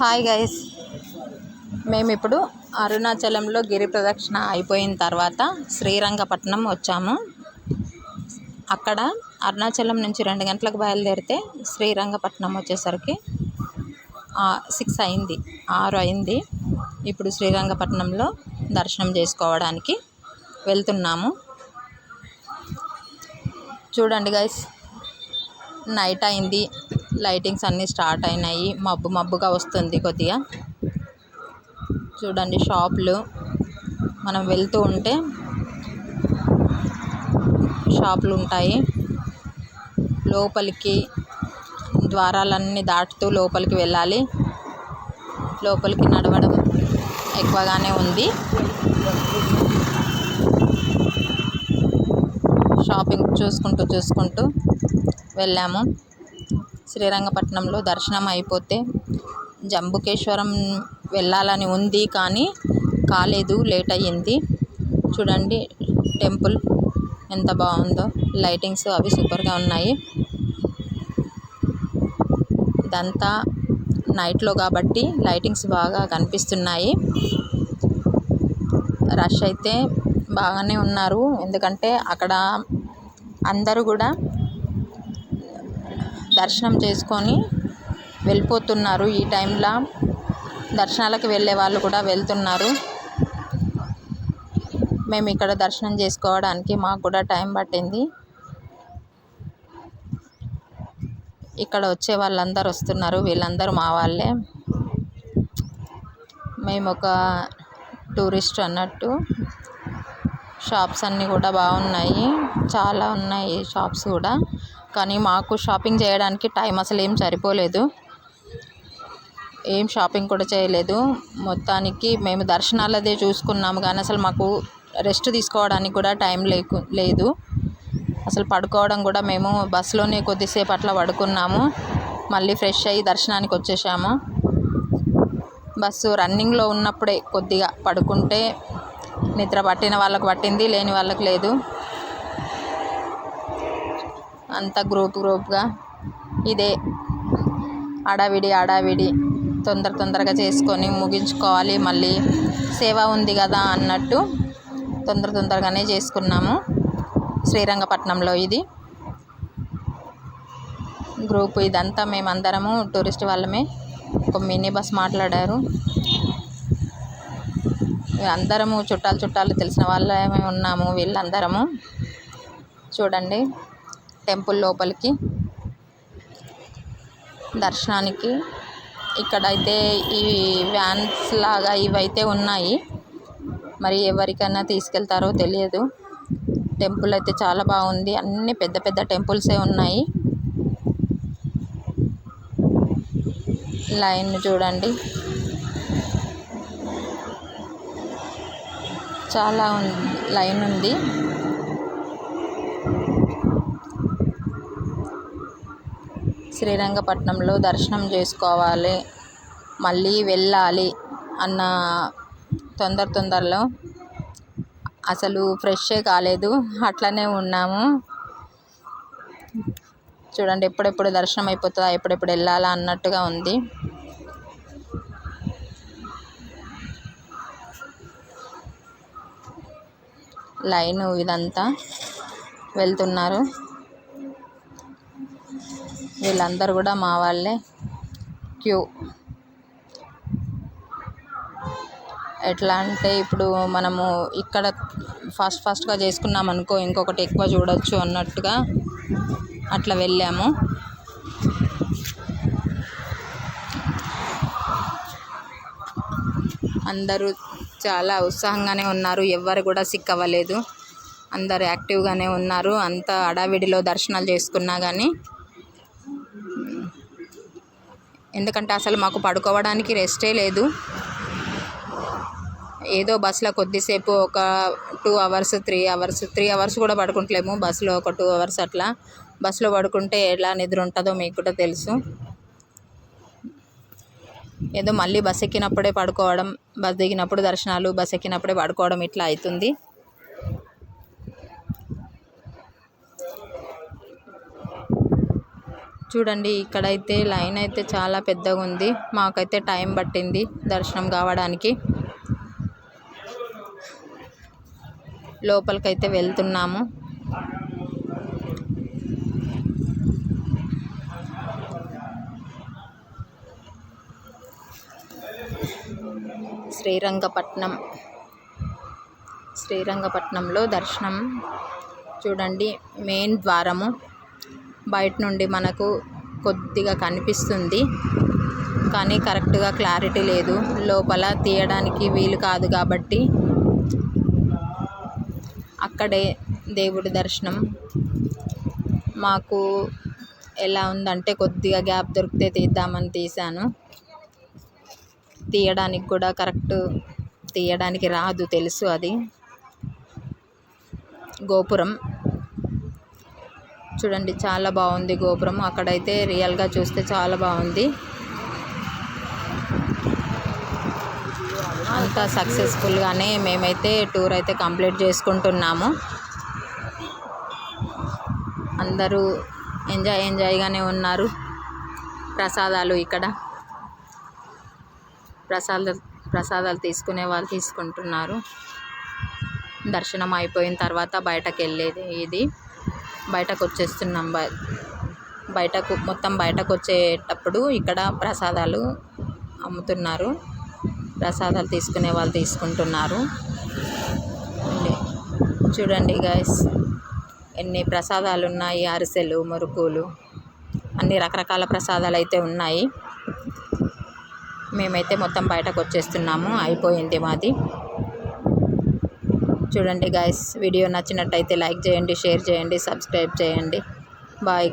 Hi guys. మేము ఇప్పుడు అరుణాచలంలో గిరి ప్రదక్షిణ అయిపోయిన తర్వాత శ్రీరంగపట్నం వచ్చాము. అక్కడ అరుణాచలం నుంచి రెండు గంటలకు బయలుదేరితే శ్రీరంగపట్నం వచ్చేసరికి సిక్స్ అయింది ఆరు అయింది. ఇప్పుడు శ్రీరంగపట్నంలో దర్శనం చేసుకోవడానికి వెళ్తున్నాము. చూడండి గైస్ నైట్ అయింది. లైటింగ్స్ అన్నీ స్టార్ట్ అయినాయి. మబ్బు మబ్బుగా వస్తుంది కొద్దిగా. చూడండి షాపులు. మనం వెళ్తూ ఉంటే షాపులు ఉంటాయి. లోపలికి ద్వారాలన్నీ దాటుతూ లోపలికి వెళ్ళాలి. లోపలికి నడవడం ఎక్కువగానే ఉంది. షాపింగ్ చూసుకుంటూ చూసుకుంటూ వెళ్ళాము. శ్రీరంగపట్నంలో దర్శనం అయిపోతే జంబుకేశ్వరం వెళ్ళాలని ఉంది కానీ కాలేదు లేట్ అయ్యింది. చూడండి టెంపుల్ ఎంత బాగుందో. లైటింగ్స్ అవి సూపర్గా ఉన్నాయి. ఇదంతా నైట్లో కాబట్టి లైటింగ్స్ బాగా కనిపిస్తున్నాయి. రష్ అయితే బాగానే ఉన్నారు. ఎందుకంటే అక్కడ అందరూ కూడా దర్శనం చేసుకొని వెళ్ళిపోతున్నారు. ఈ టైంలో దర్శనాలకు వెళ్ళే వాళ్ళు కూడా వెళ్తున్నారు. మేము ఇక్కడ దర్శనం చేసుకోవడానికి మాకు కూడా టైం పట్టింది. ఇక్కడ వచ్చే వాళ్ళందరూ వస్తున్నారు. వీళ్ళందరూ మా వాళ్ళే. మేము ఒక టూరిస్ట్ అన్నట్టు. షాప్స్ అన్నీ కూడా బాగున్నాయి. చాలా ఉన్నాయి షాప్స్ కూడా. కానీ మాకు షాపింగ్ చేయడానికి టైం అసలు ఏం సరిపోలేదు. ఏం షాపింగ్ కూడా చేయలేదు. మొత్తానికి మేము దర్శనాలదే చూసుకున్నాము కానీ అసలు మాకు రెస్ట్ తీసుకోవడానికి కూడా టైం లేకు లేదు. అసలు పడుకోవడం కూడా మేము బస్సులోనే కొద్దిసేపు అట్లా పడుకున్నాము. మళ్ళీ ఫ్రెష్ అయ్యి దర్శనానికి వచ్చేసాము. బస్సు రన్నింగ్లో ఉన్నప్పుడే కొద్దిగా పడుకుంటే నిద్ర పట్టిన వాళ్ళకు పట్టింది లేని వాళ్ళకి లేదు. అంత గ్రూప్ గ్రూప్గా ఇదే అడావిడి అడావిడి తొందర తొందరగా చేసుకొని ముగించుకోవాలి. మళ్ళీ సేవ ఉంది కదా అన్నట్టు తొందర తొందరగానే చేసుకున్నాము. శ్రీరంగపట్నంలో ఇది. గ్రూప్ ఇదంతా మేమందరము టూరిస్ట్ వాళ్ళమే. ఒక మినీ బస్ మాట్లాడారు. అందరము చుట్టాలు చుట్టాలు తెలిసిన వాళ్ళమే ఉన్నాము వీళ్ళందరము. చూడండి. టెంపుల్ లోపలికి దర్శనానికి. ఇక్కడైతే ఈ వ్యాన్స్ లాగా ఇవైతే ఉన్నాయి. మరి ఎవరికైనా తీసుకెళ్తారో తెలియదు. టెంపుల్ అయితే చాలా బాగుంది. అన్ని పెద్ద పెద్ద టెంపుల్సే ఉన్నాయి. లైన్ చూడండి. చాలా లైన్ ఉంది. శ్రీరంగపట్నంలో దర్శనం చేసుకోవాలి మళ్ళీ వెళ్ళాలి అన్న తొందర తొందరలో అసలు ఫ్రెషే కాలేదు. అట్లనే ఉన్నాము. చూడండి ఎప్పుడెప్పుడు దర్శనం అయిపోతుందా ఎప్పుడెప్పుడు వెళ్ళాలా అన్నట్టుగా ఉంది. లైన్ ఇదంతా వెళ్తున్నారు. వీళ్ళందరూ కూడా మా వాళ్ళే. క్యూ. ఎట్లా అంటే ఇప్పుడు మనము ఇక్కడ ఫాస్ట్ ఫాస్ట్గా చేసుకున్నాం అనుకో ఇంకొకటి ఎక్కువ చూడొచ్చు అన్నట్టుగా అట్లా వెళ్ళాము. అందరూ చాలా ఉత్సాహంగానే ఉన్నారు. ఎవ్వరు కూడా సిక్ అవ్వలేదు. అందరు యాక్టివ్గానే ఉన్నారు. అంత అడావిడిలో దర్శనాలు చేసుకున్నా కానీ ఎందుకంటే అసలు మాకు పడుకోవడానికి రెస్టే లేదు. ఏదో బస్సులో కొద్దిసేపు ఒక two hours three hours three hours కూడా పడుకుంటలేము బస్సులో ఒక టూ అవర్స్ అట్లా. బస్సులో పడుకుంటే ఎలా నిద్ర ఉంటుందో మీకు కూడా తెలుసు. ఏదో మళ్ళీ బస్ ఎక్కినప్పుడే పడుకోవడం బస్ దిగినప్పుడు దర్శనాలు బస్ ఎక్కినప్పుడే పడుకోవడం ఇట్లా అవుతుంది. చూడండి ఇక్కడైతే లైన్ అయితే చాలా పెద్దగా ఉంది మాకైతే టైం పట్టింది దర్శనం కావడానికి. లోపలికైతే వెళ్తున్నాము. శ్రీరంగపట్నం. శ్రీరంగపట్నంలో దర్శనం. చూడండి మెయిన్ ద్వారము. బయట నుండి మనకు కొద్దిగా కనిపిస్తుంది. కానీ కరెక్ట్గా క్లారిటీ లేదు. లోపల తీయడానికి వీలు కాదు కాబట్టి అక్కడే దేవుడి దర్శనం. మాకు ఎలా ఉందంటే కొద్దిగా గ్యాప్ దొరికితే తీద్దామని తీశాను. తీయడానికి కూడా కరెక్ట్ తీయడానికి రాదు తెలుసు అది. గోపురం. చూడండి చాలా బాగుంది గోపురం. అక్కడైతే రియల్గా చూస్తే చాలా బాగుంది. అంతా సక్సెస్ఫుల్గానే మేమైతే టూర్ అయితే కంప్లీట్ చేసుకుంటున్నాము. అందరూ ఎంజాయ్ ఎంజాయ్గానే ఉన్నారు. ప్రసాదాలు ఇక్కడ. ప్రసాదాలు ప్రసాదాలు తీసుకునే వాళ్ళు తీసుకుంటున్నారు. దర్శనం అయిపోయిన తర్వాత బయటకు వెళ్ళేది ఇది. బయటకు వచ్చేస్తున్నాం బయటకు మొత్తం బయటకు వచ్చేటప్పుడు ఇక్కడ ప్రసాదాలు అమ్ముతున్నారు. ప్రసాదాలు తీసుకునే వాళ్ళు తీసుకుంటున్నారు. చూడండి గాయస్ ఎన్ని ప్రసాదాలు ఉన్నాయి అరిసెలు మురుకులు. అన్ని రకరకాల ప్రసాదాలు అయితే ఉన్నాయి. మేమైతే మొత్తం బయటకు వచ్చేస్తున్నాము అయిపోయింది మాది. చూడండి గాయస్ వీడియో నచ్చినట్టయితే లైక్ చేయండి షేర్ చేయండి సబ్స్క్రైబ్ చేయండి. బాయ్